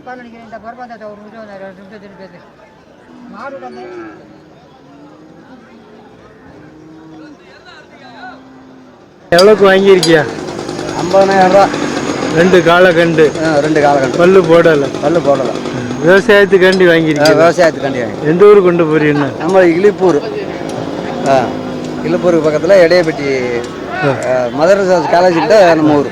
மனப்பால் நினைக்கிறேன் இந்த பரப்பாந்த ஒரு நிமிஷம் ரெண்டு நிமிஷம் திரும்பி பேசு. மாடு வந்து எவ்வளோக்கு வாங்கியிருக்கியா? ஐம்பதனாயிரம் ரூபா. ரெண்டு காலக்கண்டு. ரெண்டு காலகட்டம் பல்லு போடலை. பல்லு போடலாம் விவசாயத்துக்காண்டி வாங்கியிருக்கியா? விவசாயத்துக்காண்டி வாங்கி எந்த ஊர் கொண்டு போறீங்கண்ணா நம்ம இலிப்பூர் ஆ இலிப்பூருக்கு பக்கத்தில் எடையப்பட்டி மதரசா காலேஜ் கிட்ட நம்ம ஊர்.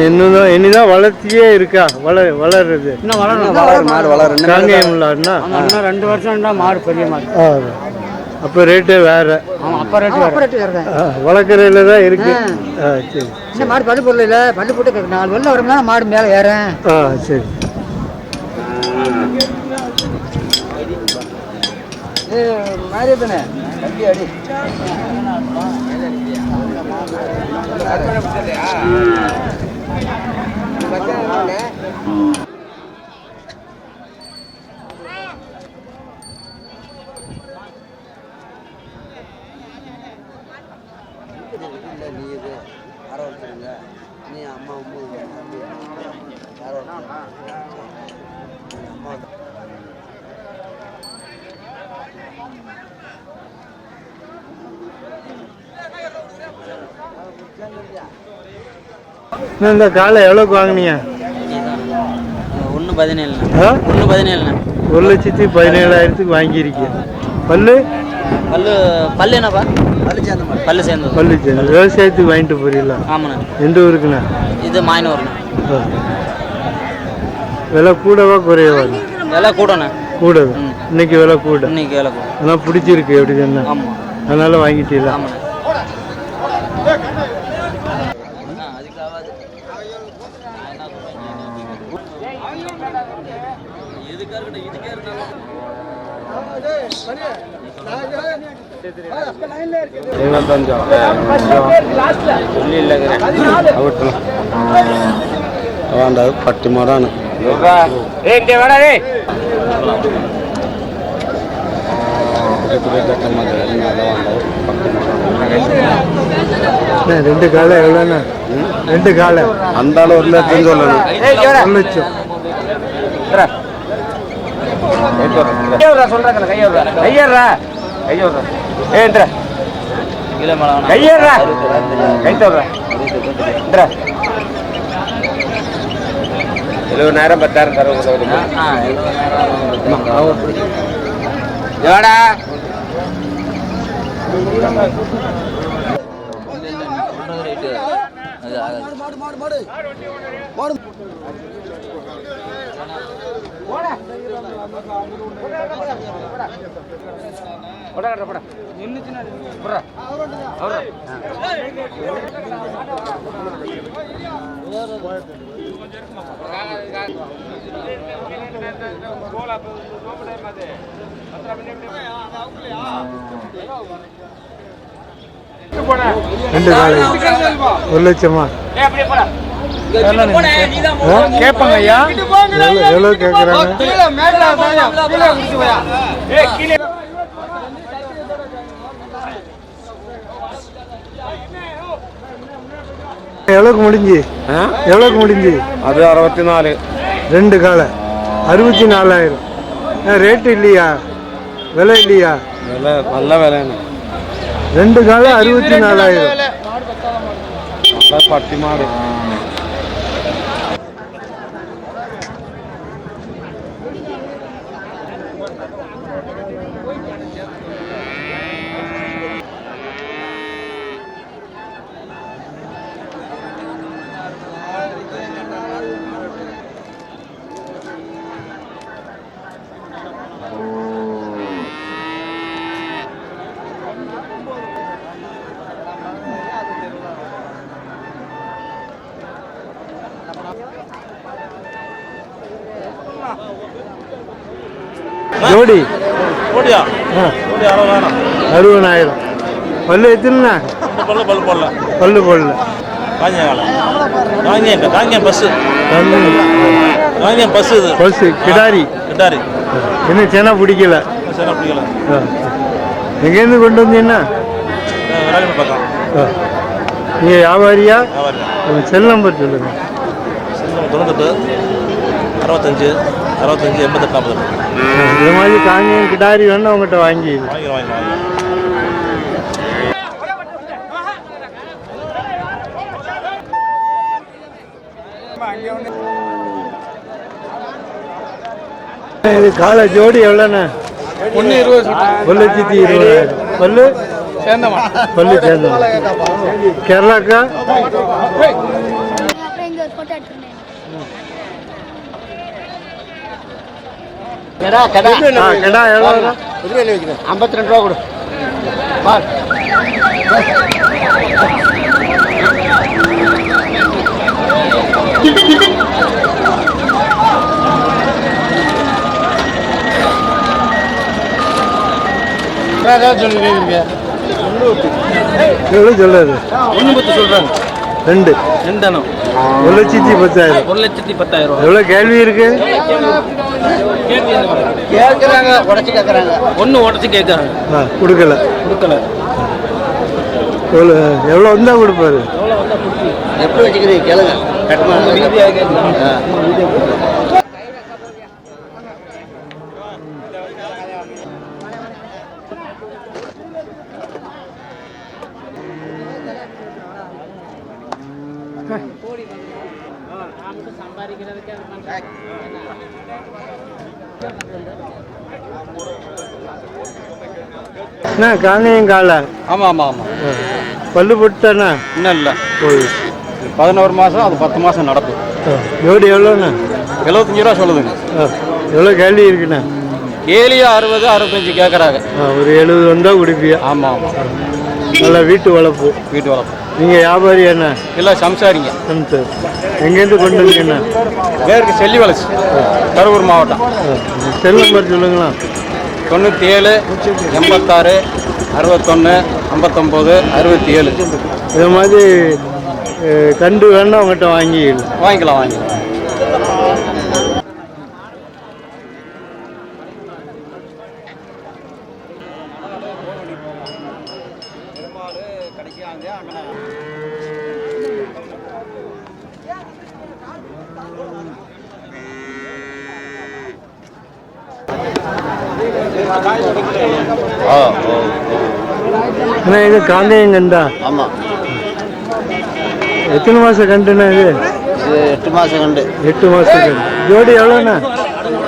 இன்னும் இனிதான் வளர்த்தியே இருக்கா? வள வளருது இன்னும் வளரணும். வளரும் மாடு வளரும் இன்னும் காங்கேயம் இல்லாருன்னா இன்னும் ரெண்டு வருஷம் தான் மாடு பெரிய மாடு. அப்போ ரேட்டே வேற. ஆமாம் அப்போ ரேட்டு ஆ, வளர்க்குறதுல தான் இருக்கு. ஆ சரி இந்த மாடு பல்லு பொருள் பல்லு போட்டு நாலு வெள்ளம் வரும்னா மாடு மேலே ஏறேன் ஆ சரி. மாதிரி தானே கட்டி அடி. நீ இது யாரோ ஒருத்தருங்க நீ அம்மா அம்மா யாரோ அம்மா இந்த காலை எவ்வளோக்கு வாங்கினியா ஒன்று பதினேழுண்ணா ஆ? ஒன்று பதினேழுண்ணா ஒரு லட்சத்தி பதினேழாயிரத்துக்கு வாங்கியிருக்கீங்க. பல்லு? பல்லு பல்லு என்னப்பா? அந்த மாதிரி. பல்லு சேர்ந்தது பல்லு சரி. விவசாயத்துக்கு வாங்கிட்டு போறீங்களா? ஆமாண்ணா. எந்த ஊருக்குண்ணா? இது மாயனூர்ண்ணா. விலை கூடவா குறையவா? விலை கூடண்ணா. கூட ம். இன்னைக்கு விலை கூட. இன்னைக்கு விலை கூட. ஆனால் பிடிச்சிருக்கு எப்படி தானே ஆமாம். அதனால வாங்கிட்டீங்களா? ஆமாண்ணா. வேண்டாது பட்டி மாடானு ரெண்டு காலை எவ்வளோண்ணா ரெண்டு காலை அந்த ஆள் ஒரு லட்சம் சொல்லணும் ஒரு லட்சம் கிலோ மேலே எழுபதாயிரம் பத்தாயிரம் தர ஆ எழுபதாயிரம் எவாடா அது ஆகாது ரெண்டு காலை. ஒரு லட்சமா? கேட்பாங்க. ஐயா. எவ்வளோ கேட்குறாங்க? எவ்வளோக்கு முடிஞ்சு? எவ்வளோக்கு முடிஞ்சு? அது அறுபத்தி நாலு ரெண்டு காலை. அறுபத்தி நாலாயிரம் ரேட்டு இல்லையா? விலை இல்லையா? விலை நல்ல விலைன்னு ரெண்டு காலை அறுபத்தி நாலாயிரம் நல்ல பட்டி மாடு ஜோடி. அறுபதாயிரம். பல்லு இந்த பல்லு பல்லு போடல பல்லு போடல பஸ்ஸு. கிடாரி. கிட்டாரி இன்னும் சேனா பிடிக்கல? பிடிக்கல. எங்கேருந்து கொண்டு வந்தீங்கன்னா நீங்கள் வியாபாரியா? செல் நம்பர் சொல்லுங்கள் செல்லம் தொண்ணூத்தெட்டு அறுபத்தஞ்சு அறுபத்தஞ்சு எண்பத்தெட்டு நாற்பது இது மாதிரி காங்கேயம் கிடாரி வேணா உங்கள்கிட்ட வாங்கி இது காலை ஜோடி எவ்வளோண்ணே ஒன்று இருபது ஒரு லட்சத்தி இருபதாயிரம் பல்லு கேரளாக்கா அப்புறம் இங்கே ஒரு ஃபோட்டோ எடுத்துருந்தேன் ஆ கிடா எவ்வளோ? ஐம்பத்தி ரெண்டு ரூபா கொடு. எவ்வளோ சொல்லுது ஒன்று பத்து சொல்கிறாங்க ரெண்டு. ரெண்டானோ ஒரு லட்சத்தி பத்தாயிரம். ஒரு லட்சத்தி பத்தாயிரம் எவ்வளோ கேள்வி இருக்கு? கேட்குறாங்க உடச்சி கேட்குறாங்க ஒன்று உடச்சி கேட்குறாங்க ஆ கொடுக்கல. கொடுக்கல. எவ்வளோ எவ்வளோ வந்தால் கொடுப்பாரு? எப்படி வச்சுக்கிறீங்க? கேளுங்க. கட்டுமா அண்ணா காங்கேயம் காலை. ஆமாம் ஆமாம் ஆமாம் பல்லு போட்டுட்டாண்ணா இன்னும் இல்லை. போய். பதினோரு மாதம் அது பத்து மாதம் நடக்கும். ஆ, ஜோடி எவ்வளோண்ணா எழுபத்தஞ்சு ரூபா சொல்லுதுங்க. எவ்வளோ கேள்வி இருக்குண்ணா? கேலியா அறுபது அறுபத்தஞ்சு கேட்குறாங்க ஒரு எழுபது வந்தால் குடிப்பியா? ஆமாம் ஆமாம் நல்லா வீட்டு வளர்ப்பு. வீட்டு வளர்ப்பு. நீங்கள் வியாபாரி என்ன? இல்லை சம்சாரிங்க. சார் எங்கேருந்து கொண்டு வந்தீங்கண்ணா மேற்கு செல்லி வளர்ச்சி. கரூர் மாவட்டம். செல் நம்பர் சொல்லுங்களா? தொண்ணூற்றி ஏழு எண்பத்தாறு அறுபத்தொன்று ஐம்பத்தொம்போது அறுபத்தி ஏழு இது மாதிரி கண்டு வேணா உங்கள்கிட்ட வாங்கிக்கலாம் வாங்கிக்கலாம். அண்ணா இது காங்கேயம் கண்டா ஆமாம் எத்தனை மாதம் கண்டுண்ணா இது? இது எட்டு மாதம் கண்டு. எட்டு மாதம் கண்டு. ஜோடி எவ்வளோண்ணா?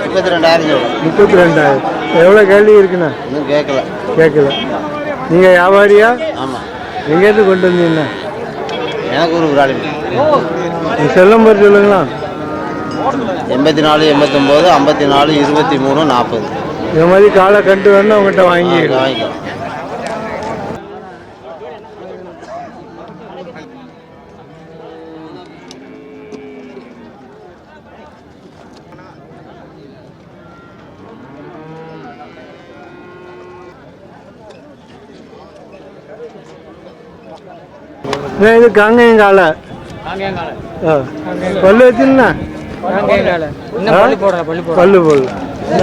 முப்பத்தி ரெண்டாயிரம் சொல்லு முப்பத்தி ரெண்டாயிரம் எவ்வளோ கேள்வி இருக்குண்ணா? இன்னும் கேட்கல. கேட்கல. நீங்கள் வியாபாரியா? ஆமாம் எங்கேருந்து கொண்டு வந்தீங்கண்ணா? எனக்கு ஒரு விராடி செல் நம்பர் சொல்லுங்களா எண்பத்தி நாலு எண்பத்தொம்போது ஐம்பத்தி நாலு இருபத்தி மூணு நாற்பது. இது மாதிரி காலை கண்டு வேணா உங்கள்கிட்ட வாங்கிக்கலாம். வாங்கிக்கலாம் இது காங்கேயம் காலை. ஆ. பல்லு பள்ளி போடுறேன் பள்ளி பல்லு போடல.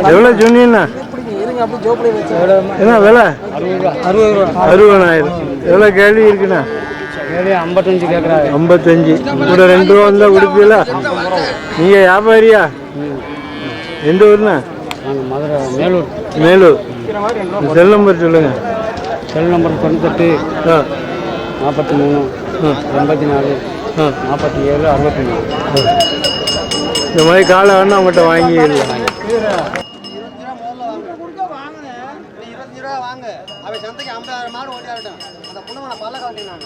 எவ்வளோ சொன்னீங்கண்ணா என்ன விலை? அறுபது ரூபா அறுபதாயிரம். எவ்வளோ கேள்வி இருக்குண்ணா? ஐம்பத்தஞ்சு. கேட்குறாங்க ஐம்பத்தஞ்சு கூட ரெண்டு ரூபா வந்தால் கொடுப்பீல நீங்கள் வியாபாரியா? எந்த ஊர்ண்ணா? மதுரை மேலூர். மேலூர் செல் நம்பர் சொல்லுங்கள் செல் நம்பர் தொண்ணூத்தெட்டு ஆ. நாற்பத்தி மூணு எண்பத்தி நாலு ஆ. நாற்பத்தி ஏழு அறுபத்தி மூணு இந்த மாதிரி காலை வேணா அவங்கள்ட்ட வாங்கிடலாம். இருபத்தஞ்சு ரூபா வாங்க அவன் சந்தைக்கு ஐம்பதாயிரம் மாடு ஓட்டியாரட்டும் அந்த பொண்ணு நான் பல்ல காட்டேன் நான்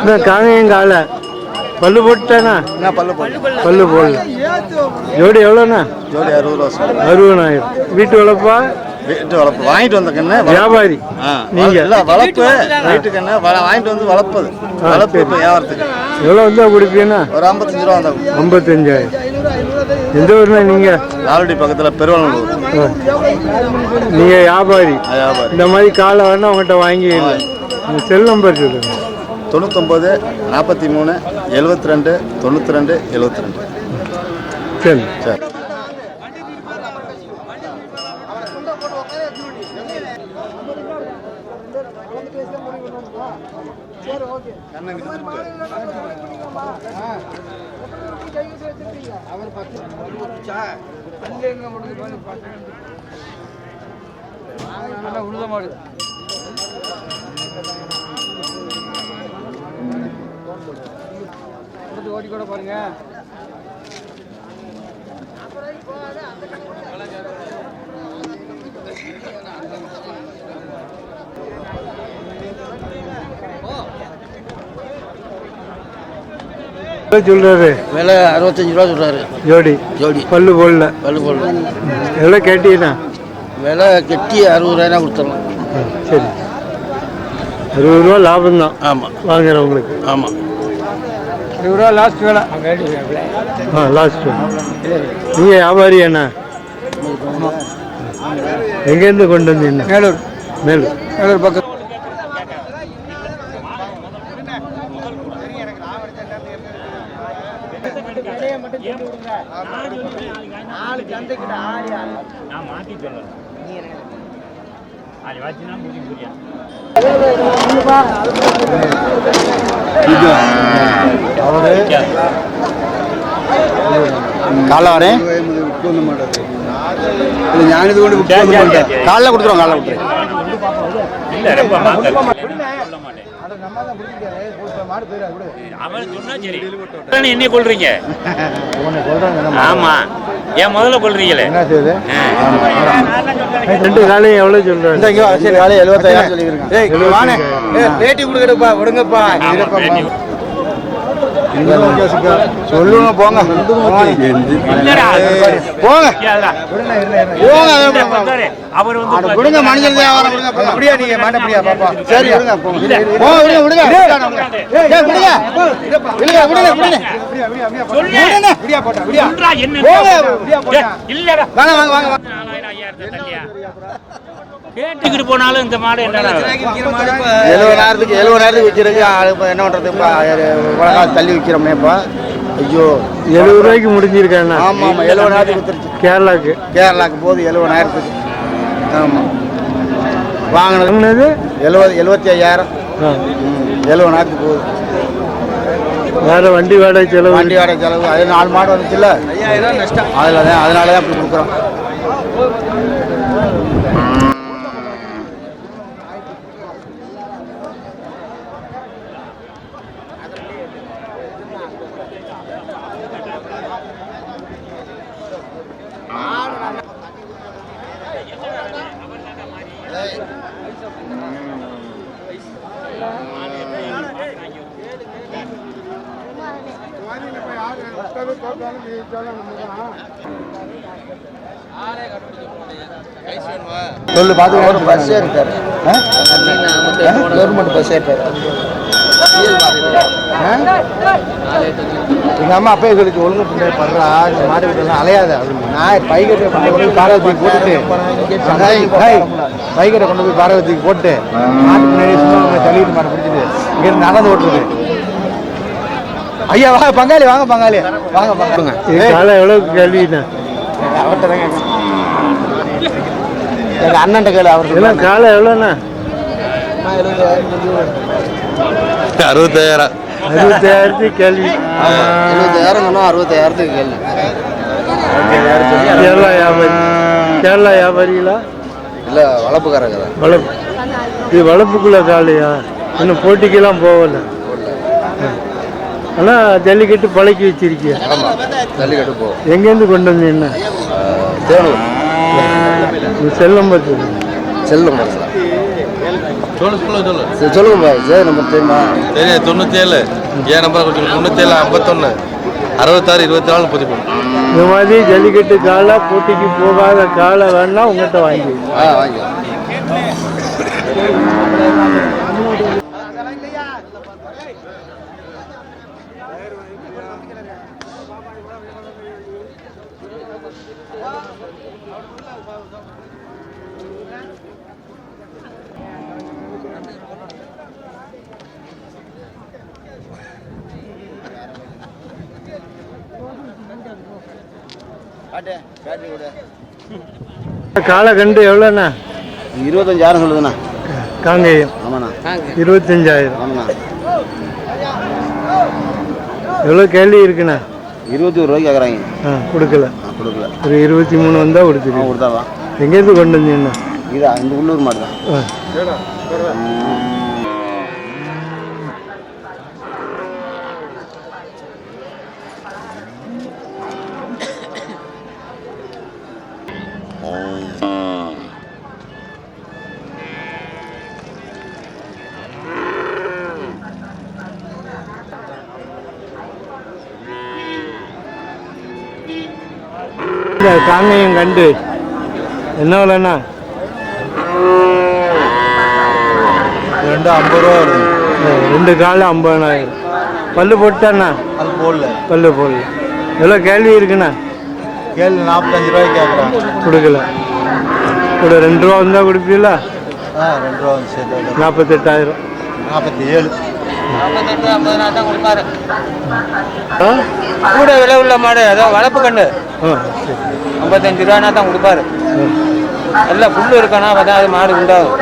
இந்த காங்கேயம் காலை பல்லு போட்டுட்டானா? என்ன பல்லு பல்லு பல்லு போடல. ஜோடி எவ்வளோண்ணா? ஜோடி அறுபது ரூபா சொல்லு அறுபதாயிரம். வீட்டு வளர்ப்பா? வீட்டு வளர்ப்பு. வாங்கிட்டு வந்த கண்ணு வியாபாரி. நீங்க. இல்ல வளர்ப்பு. வீட்டு கண்ணு வாங்கிட்டு வந்து வளர்ப்பது. வளர்ப்பு இப்போ வியாபாரத்துக்கு. எவ்வளோ வந்தா கொடுப்பீங்கன்னா ஒரு ஐம்பத்தஞ்சு ரூபா வந்தாங்க ஐம்பத்தஞ்சாயிரம். எந்த ஊர்னா நீங்கள் நாலடி பக்கத்தில் பெருவலூர் நீங்கள் வியாபாரி. வியாபாரி. இந்த மாதிரி காலை வேணா அவங்ககிட்ட வாங்கிடலாம் உங்கள் செல் நம்பர் சொல்லுங்கள் தொண்ணூத்தொம்பது நாற்பத்தி மூணு எழுபத்தி ரெண்டு தொண்ணூற்றி ரெண்டு எழுபத்தி ரெண்டு சரி. சரி உழுத மாடு ஓட்டி கூட பாருங்க சொல்றாரு? விலை அறுபத்தஞ்சு ரூபா சொல்கிறாரு ஜோடி. ஜோடி. பல்லு போடல. பல்லு போடல. எவ்வளோ கேட்டீங்கன்னா? விலை கெட்டி அறுபது ரூபாய்னா கொடுத்துடலாம். சரி. அறுபது ரூபா லாபம் தான் ஆமாம் வாங்குறவங்களுக்கு. ஆமாம் இருபது ரூபா லாஸ்ட் வேலை ஆ லாஸ்ட் நீங்கள் வியாபாரி அண்ணா எங்கேருந்து கொண்டு வந்தீங்க? மேலூர். மேலும் மேலூர் பக்கம். ಅವರು കാലവരെ ഇല്ല ഞാനിത് കൊണ്ട് കാലില കൊടുത്തോ കാലില കൊടുത്തോ என்ன கொள்றீங்க ஆமா. ஏன் முதல்ல கொள்றீங்களே ரெண்டு காலையும் எவ்வளோ சொல்கிறாரு சரி காலையில் எழுபத்தாயிரம் சொல்லியிருக்கேன் ஏய் வாணே ரேட்டி கொடுக்கணுப்பா விடுங்கப்பா. சொல்லுங்க போங்க. இல்லடா. போங்க. அவர் வந்து விடுங்க மனுஷன் வியாபாரம் விடுங்க போங்க. அப்படியா நீங்க மாட்டப்படியா பாப்பா. சரி. விடுங்க போங்க. போங்க விடுங்க விடுங்க விடுங்க. விடுங்க விடுங்க. விடுங்க. சொல்றா என்ன போங்க. இல்லடா. வாங்க வாங்க வாங்க கேட்டுக்கிட்டு போனாலும் இந்த மாடு என்னடா எழுபதாயிரத்துக்கு எழுபதாயிரத்துக்கு விற்கிறதுக்கு இப்ப என்ன பண்றது? இப்போ தள்ளி விற்கிறோமே இப்போ. ஐயோ. எழுபது ரூபாய்க்கு முடிஞ்சிருக்காண்ணா ஆமா ஆமா எழுபதாயிரத்துக்கு வித்துருச்சு. கேரளாக்கு. கேரளாக்கு போகுது எழுபதாயிரத்துக்கு. ஆமா. வாங்கினது வாங்கினது? எழுபது எழுபத்தி ஐயாயிரம். எழுபதாயிரத்துக்கு போகுது. வேற வண்டி வாடகை செலவு. வண்டி வாடகை செலவு அது நாலு மாடு வந்துச்சுல்ல? அதில் தான் அதனால தான் அப்படி கொடுக்குறோம். சொல்லு பார்த்து ஒரு பஸ் ஏறிட்டாரு. கவர்மெண்ட் பஸ் ஏறிட்டாரு. எங்க அம்மா அப்பயே சொல்லிச்சு ஒழுங்கு பண்ணி பண்றா இந்த மாடு வீட்டெல்லாம் அலையாத. அப்படின்னு நான் பைக்கெட்டை கொண்டு போய் பாரவத்துக்கு போட்டுட்டு. பைக்கெட்டை கொண்டு போய் பாரவத்துக்கு போட்டு. மாட்டு முன்னாடி தள்ளிட்டு மாட்டை பிடிச்சிட்டு. இங்கிருந்து நடந்து ஓட்டுறது. ஐயா வாங்க பங்காளி வாங்க பங்காளி. வாங்க பங்காளி. இது காலை எவ்வளோ கேள்விண்ணா அவர்கிட்ட தான் கேட்கணும் எங்க அண்ணன் கேளு அவருக்கு இதெல்லாம் காலை எவ்வளோண்ணா? அறுபத்தாயிரம். அறுபத்தாயிரத்துக்கு கேள்வி. எழுபத்தாயிரம் சொன்னா அறுபத்தாயிரத்துக்கு கேள்வி. கேரளா வியாபாரி. கேரளா வியாபாரிகளா? இல்ல வளர்ப்புக்காரங்க தான். வளர்ப்பு. இது வளர்ப்புக்குள்ள காலையா? இன்னும் போட்டிக்கெல்லாம் போகல. ஆனால் ஜல்லிக்கட்டு பழக்கி வச்சிருக்கிய? ஜல்லிக்கட்டு போ. எங்கேருந்து கொண்டு வந்தீங்க? Thenur. Cell number cell number sir சொல்லு சொல்லு சொல்லு. சரி சொல்லுங்க பாய் ஜெய நம்பர் தெரியுமா? சரி தொண்ணூற்றி ஏழு ஏன் நம்பர் கொஞ்சம் தொண்ணூற்றி ஏழு ஐம்பத்தொன்று அறுபத்தாறு இருபத்தி நாலு முப்பத்தி மூணு இந்த மாதிரி ஜல்லிக்கட்டு காலை போட்டிக்கு போகாத காலை வேணா உங்கள்கிட்ட வாங்கி. ஆ வாங்கி காட்டு காட்டி விடு காளை கண்டு எவ்வளோண்ணா? இருபத்தஞ்சாயிரம் சொல்லுதுண்ணா. காங்கேயம். ஆமாண்ணா. இருபத்தஞ்சாயிரம். ஆமாண்ணா. எவ்வளோ கேள்வி இருக்குண்ணா? இருபத்தி ஒரு ரூபாய்க்கு கேட்குறாங்க ஆ கொடுக்கல. கொடுக்கல. ஒரு இருபத்தி மூணு வந்தால் அவன் கொடுத்துருக்கேன் கொடுத்தாதான் எங்கேருந்து கொண்டு வந்தீங்கண்ணா? இதா இந்த உள்ளூர் மாடு தான். இந்த காங்கேயம் கண்டு. என்ன விலைண்ணா? ரெண்டு ஐம்பது ரூபா வருது. ரெண்டு காலு ஐம்பதாயிரம். பல்லு போட்டாண்ணா அது போடல. பல்லு போடல. எவ்வளோ கேள்வி இருக்குண்ணா? கேள்வி நாற்பத்தஞ்சு ரூபாய்க்கு கேட்குறான் கொடுக்கல. கூட ரெண்டு ரூபா வந்தால் கொடுப்பீங்களா ஆ ரெண்டு ரூபா வந்து சேர்த்து நாற்பத்தெட்டாயிரம். நாற்பத்தி ஏழு கூட விலை உள்ள மாடு அதான் வளர்ப்பு கண்ணு. ஆ சரி. ஐம்பத்தஞ்சு ரூபானா தான் கொடுப்பாரு. எல்லாம் புல்லு இருக்கானா அப்பதான் அது மாடு உண்டாகும்.